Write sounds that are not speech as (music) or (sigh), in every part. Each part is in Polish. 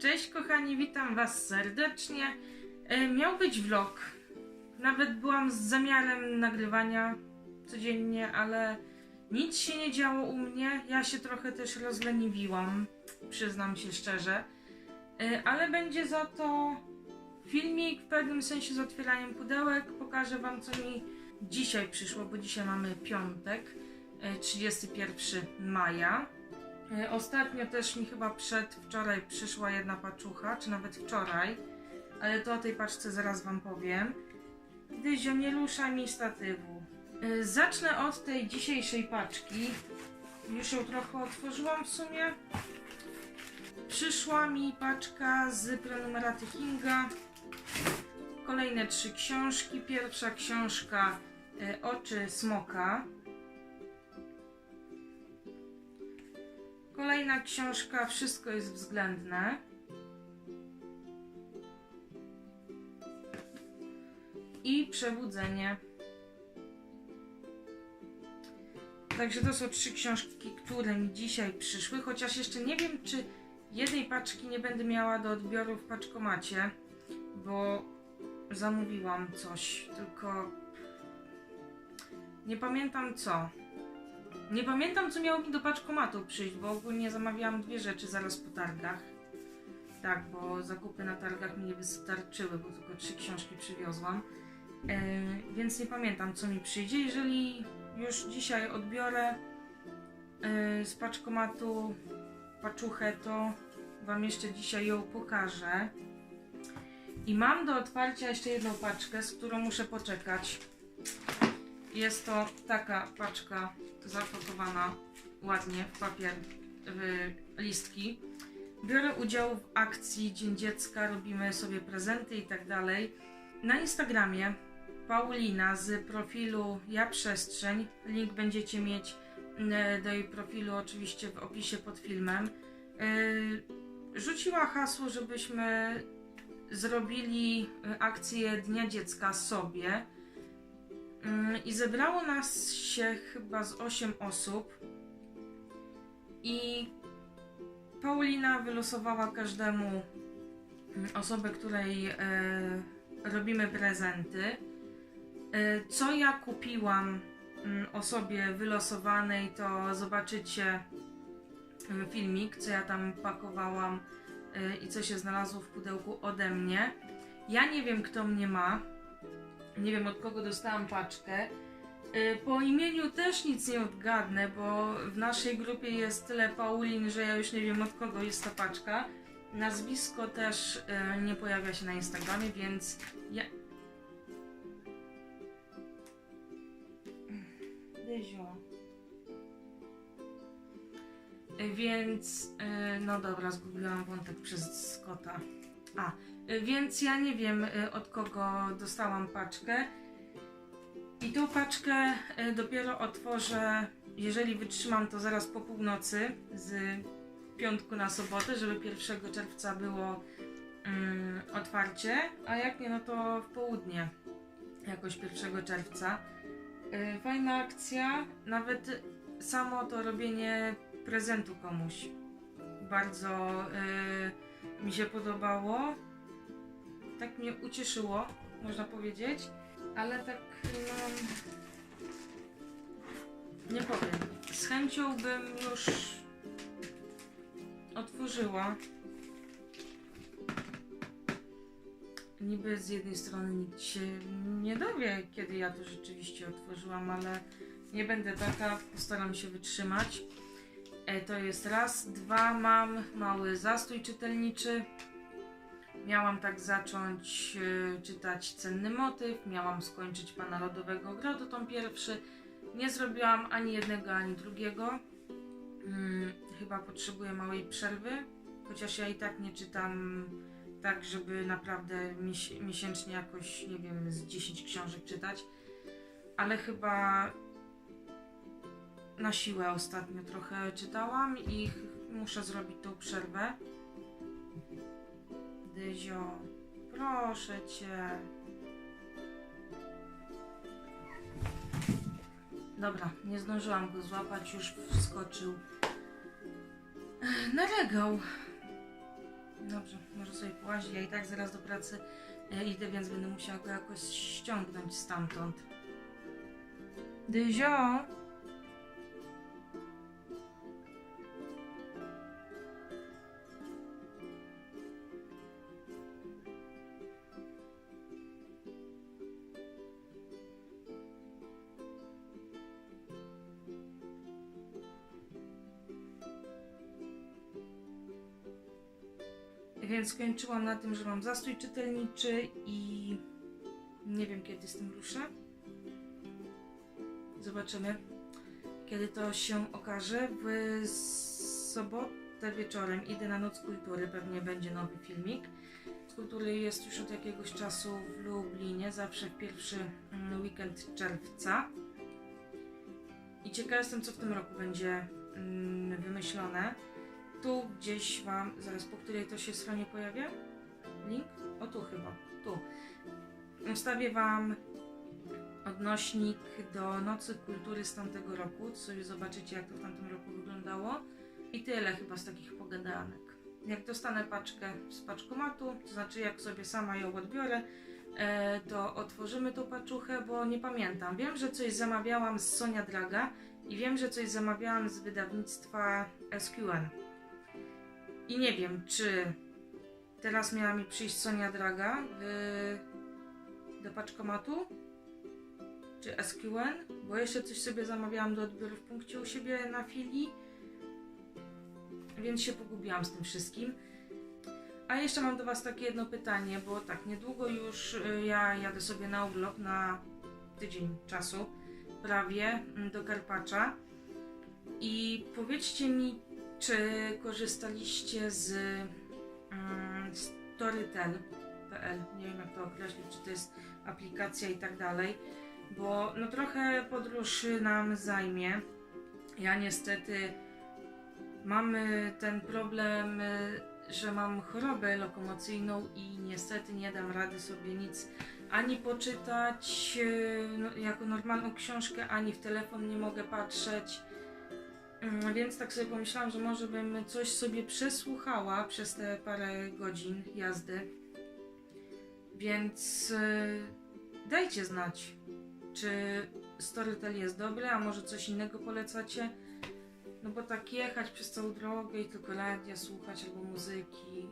Cześć kochani, witam Was serdecznie. E, miał być vlog. Nawet byłam z zamiarem nagrywania codziennie, ale nic się nie działo u mnie. Ja się trochę też rozleniwiłam, przyznam się szczerze. E, ale będzie za to filmik w pewnym sensie z otwieraniem pudełek. Pokażę Wam, co mi dzisiaj przyszło, bo dzisiaj mamy piątek, e, 31 maja. E, Ostatnio też mi chyba przedwczoraj przyszła jedna paczucha, czy nawet wczoraj, ale to o tej paczce zaraz Wam powiem. Dyzio, nie ruszaj mi statywu. E, Zacznę od tej dzisiejszej paczki. Już ją trochę otworzyłam w sumie. Przyszła mi paczka z prenumeraty Kinga. Kolejne trzy książki. Pierwsza książka e, Oczy Smoka. Kolejna książka Wszystko jest względne. I Przebudzenie. Także to są trzy książki, które mi dzisiaj przyszły, chociaż jeszcze nie wiem, czy jednej paczki nie będę miała do odbioru w paczkomacie, bo zamówiłam coś, tylko nie pamiętam co. Nie pamiętam, co miało mi do paczkomatu przyjść, bo ogólnie zamawiałam dwie rzeczy zaraz po targach. Tak, bo zakupy na targach mi nie wystarczyły, bo tylko trzy książki przywiozłam. E, więc nie pamiętam, co mi przyjdzie. Jeżeli już dzisiaj odbiorę e, z paczkomatu paczuchę, to Wam jeszcze dzisiaj ją pokażę. I mam do otwarcia jeszcze jedną paczkę, z którą muszę poczekać. Jest to taka paczka zapakowana ładnie w papier, w listki. Biorę udział w akcji Dzień Dziecka, robimy sobie prezenty i tak dalej. Na Instagramie Paulina z profilu Ja Przestrzeń, link będziecie mieć e, do jej profilu oczywiście w opisie pod filmem. E, Rzuciła hasło, żebyśmy zrobili e, akcję Dnia Dziecka sobie. Mm, I zebrało nas się chyba z 8 osób. I Paulina wylosowała każdemu mm, osobę, której e, robimy prezenty. E, co ja kupiłam mm, osobie wylosowanej, to zobaczycie filmik, co ja tam pakowałam e, i co się znalazło w pudełku ode mnie. Ja nie wiem, kto mnie ma. Nie wiem od kogo dostałam paczkę. Y, Po imieniu też nic nie odgadnę, bo w naszej grupie jest tyle Paulin, że ja już nie wiem od kogo jest ta paczka. Nazwisko też y, nie pojawia się na Instagramie, więc ja. Dyzio. Y, Więc, no dobra, zgubiłam wątek przez kota. A, więc ja nie wiem y, od kogo dostałam paczkę. I tą paczkę y, dopiero otworzę, jeżeli wytrzymam to zaraz po północy z piątku na sobotę, żeby 1 czerwca było mm, otwarcie, a jak nie, no to w południe jakoś 1 czerwca. Y, fajna akcja, nawet samo to robienie prezentu komuś bardzo y, mi się podobało. Tak mnie ucieszyło, można powiedzieć, ale tak no, nie powiem. Z chęcią bym już otworzyła. Niby z jednej strony nikt się nie dowie, kiedy ja to rzeczywiście otworzyłam, ale nie będę taka, postaram się wytrzymać. E, to jest raz. Dwa, mam mały zastój czytelniczy. Miałam tak zacząć e, czytać Cenny Motyw, miałam skończyć Pana Lodowego Ogrodu, tom pierwszy. Nie zrobiłam ani jednego, ani drugiego. Hmm, chyba potrzebuję małej przerwy, chociaż ja i tak nie czytam tak, żeby naprawdę mies- miesięcznie jakoś, nie wiem, z 10 książek czytać. Ale chyba na siłę ostatnio trochę czytałam i muszę zrobić tą przerwę. Dyzio, proszę cię. Dobra, nie zdążyłam go złapać, już wskoczył na regał. Dobrze, może sobie połazi. Ja i tak zaraz do pracy e, idę, więc będę musiała go jakoś ściągnąć stamtąd. Dyzio! Więc skończyłam na tym, że mam zastój czytelniczy i nie wiem kiedy z tym ruszę. Zobaczymy, kiedy to się okaże. W sobotę wieczorem idę na Noc Kultury, pewnie będzie nowy filmik. Kultury jest już od jakiegoś czasu w Lublinie, zawsze w pierwszy mm, weekend czerwca. I ciekawa jestem, co w tym roku będzie mm, wymyślone. Tu gdzieś Wam, zaraz po której to się stronie pojawia? Link? O tu chyba, tu. Wstawię Wam odnośnik do Nocy Kultury z tamtego roku, sobie zobaczycie jak to w tamtym roku wyglądało. I tyle chyba z takich pogadanek. Jak dostanę paczkę z paczkomatu, to znaczy jak sobie sama ją odbiorę, e, to otworzymy tą paczuchę, bo nie pamiętam. Wiem, że coś zamawiałam z Sonia Draga i wiem, że coś zamawiałam z wydawnictwa SQN. I nie wiem, czy teraz miała mi przyjść Sonia Draga w, do paczkomatu, czy SQN, bo jeszcze coś sobie zamawiałam do odbioru w punkcie u siebie na filii, więc się pogubiłam z tym wszystkim. A jeszcze mam do Was takie jedno pytanie, bo tak, niedługo już y, ja jadę sobie na urlop na tydzień czasu, prawie, mm, do Karpacza. I powiedzcie mi, czy korzystaliście z mm, Storytel.pl? Nie wiem jak to określić, czy to jest aplikacja i tak dalej, bo no trochę podróż nam zajmie. Ja niestety mam y, ten problem, że mam chorobę lokomocyjną i niestety nie dam rady sobie nic ani poczytać y, no, jako normalną książkę, ani w telefon nie mogę patrzeć. Mm, Więc tak sobie pomyślałam, że może bym coś sobie przesłuchała przez te parę godzin jazdy. Więc y, dajcie znać, czy Storytel jest dobry, a może coś innego polecacie. No bo tak jechać przez całą drogę i tylko radia słuchać, albo muzyki,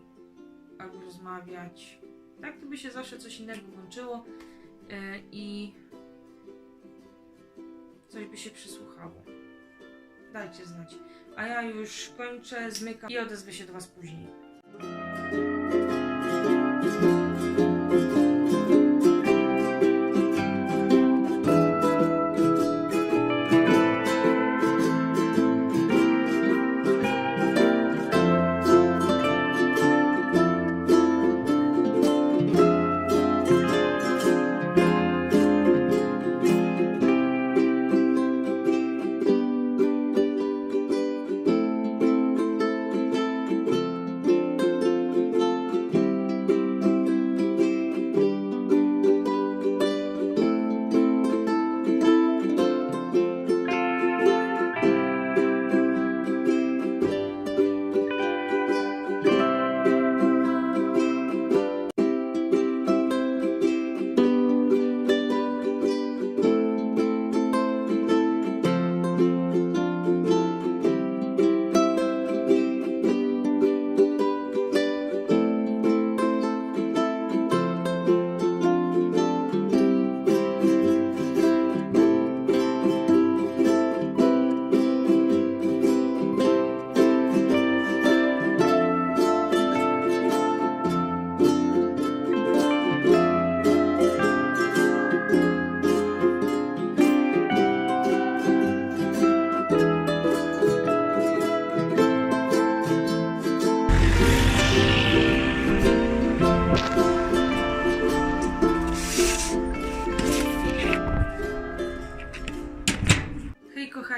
albo rozmawiać. Tak to by się zawsze coś innego włączyło y, i coś by się przysłuchało. Dajcie znać. A ja już kończę, zmykam i odezwę się do Was później.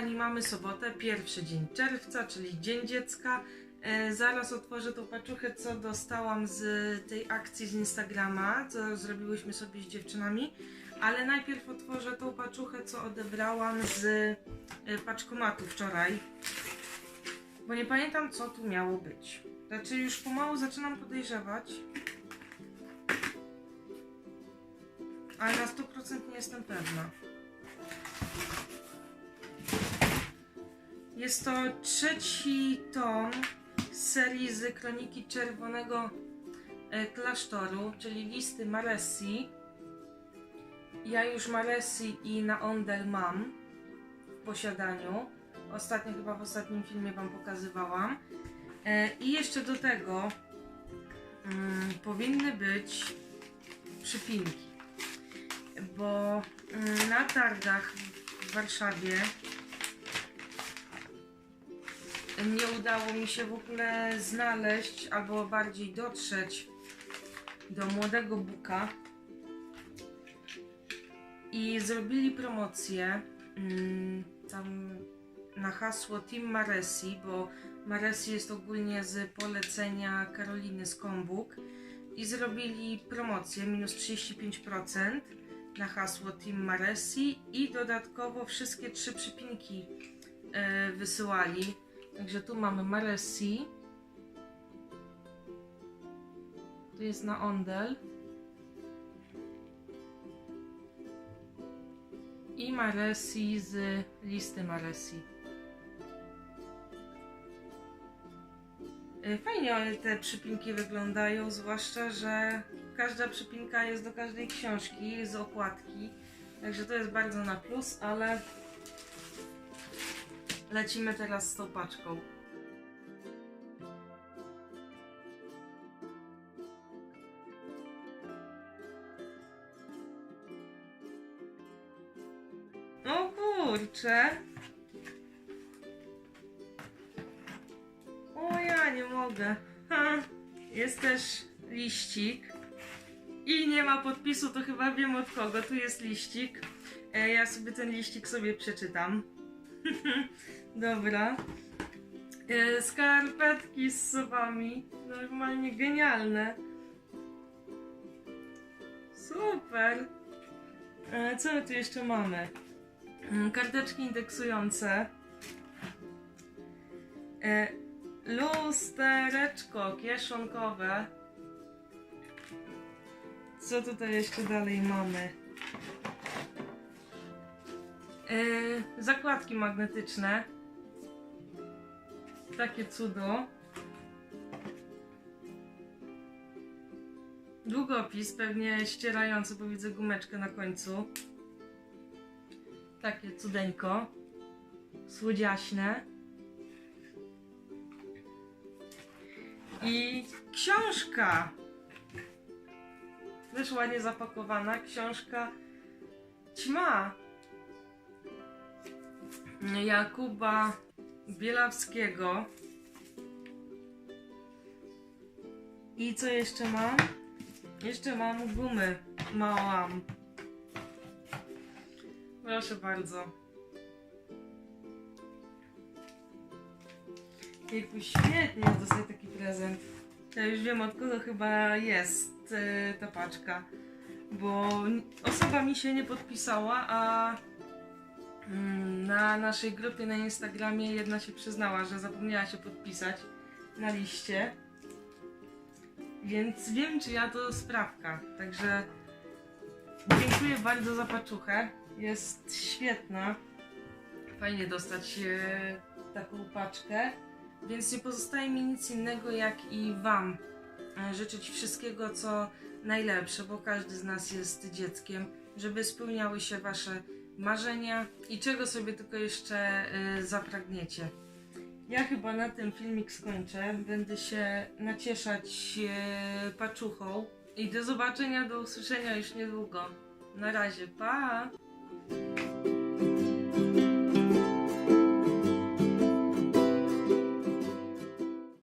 Kochani, mamy sobotę, pierwszy dzień czerwca, czyli Dzień Dziecka. E, zaraz otworzę tą paczuchę, co dostałam z tej akcji z Instagrama, co zrobiłyśmy sobie z dziewczynami. Ale najpierw otworzę tą paczuchę, co odebrałam z e, paczkomatu wczoraj. Bo nie pamiętam, co tu miało być. Znaczy już pomału zaczynam podejrzewać. Ale na 100% nie jestem pewna. Jest to trzeci tom serii z Kroniki Czerwonego e, Klasztoru, czyli listy Maressi. Ja już Maressi i Naondel mam w posiadaniu. Ostatnio chyba w ostatnim filmie Wam pokazywałam. E, I jeszcze do tego mm, powinny być przypinki, bo mm, na targach w Warszawie nie udało mi się w ogóle znaleźć, albo bardziej dotrzeć do młodego buka i zrobili promocję mm, tam na hasło Team Maresi, bo Maresi jest ogólnie z polecenia Karoliny Skąbuk i zrobili promocję minus 35% na hasło Team Maresi i dodatkowo wszystkie trzy przypinki e, wysyłali. Także tu mamy Maresi. Tu jest na Ondel. I Maresi z listy Maresi. Y, Fajnie te przypinki wyglądają, zwłaszcza, że każda przypinka jest do każdej książki z okładki. Także to jest bardzo na plus, ale lecimy teraz z tą paczką. O kurcze. O ja nie mogę. Ha. Jest też liścik. I nie ma podpisu, to chyba wiem od kogo. Tu jest liścik. E, ja sobie ten liścik sobie przeczytam. (laughs) Dobra. E, skarpetki z sobami. Normalnie genialne. Super. E, co my tu jeszcze mamy? Mm, Karteczki indeksujące. E, lustereczko kieszonkowe. Co tutaj jeszcze dalej mamy? E, zakładki magnetyczne. Takie cudo. Długopis, pewnie ścierający, bo widzę gumeczkę na końcu. Takie cudeńko. Słodziaśne. I książka. Też ładnie zapakowana. Książka Ćma. Jakuba Bielawskiego. I co jeszcze mam? Jeszcze mam gumy. Małam. Proszę bardzo. Jejku, świetnie dostać taki prezent. Ja już wiem od kogo chyba jest e, ta paczka. Bo osoba mi się nie podpisała, a na naszej grupie na Instagramie jedna się przyznała, że zapomniała się podpisać na liście. Więc wiem, czy ja to sprawka. Także dziękuję bardzo za paczuchę. Jest świetna. Fajnie dostać e, taką paczkę. Więc nie pozostaje mi nic innego, jak i Wam e, życzyć wszystkiego, co najlepsze, bo każdy z nas jest dzieckiem, żeby spełniały się Wasze marzenia i czego sobie tylko jeszcze e, zapragniecie. Ja chyba na tym filmik skończę. Będę się nacieszać e, paczuchą. I do zobaczenia, do usłyszenia już niedługo. Na razie, pa!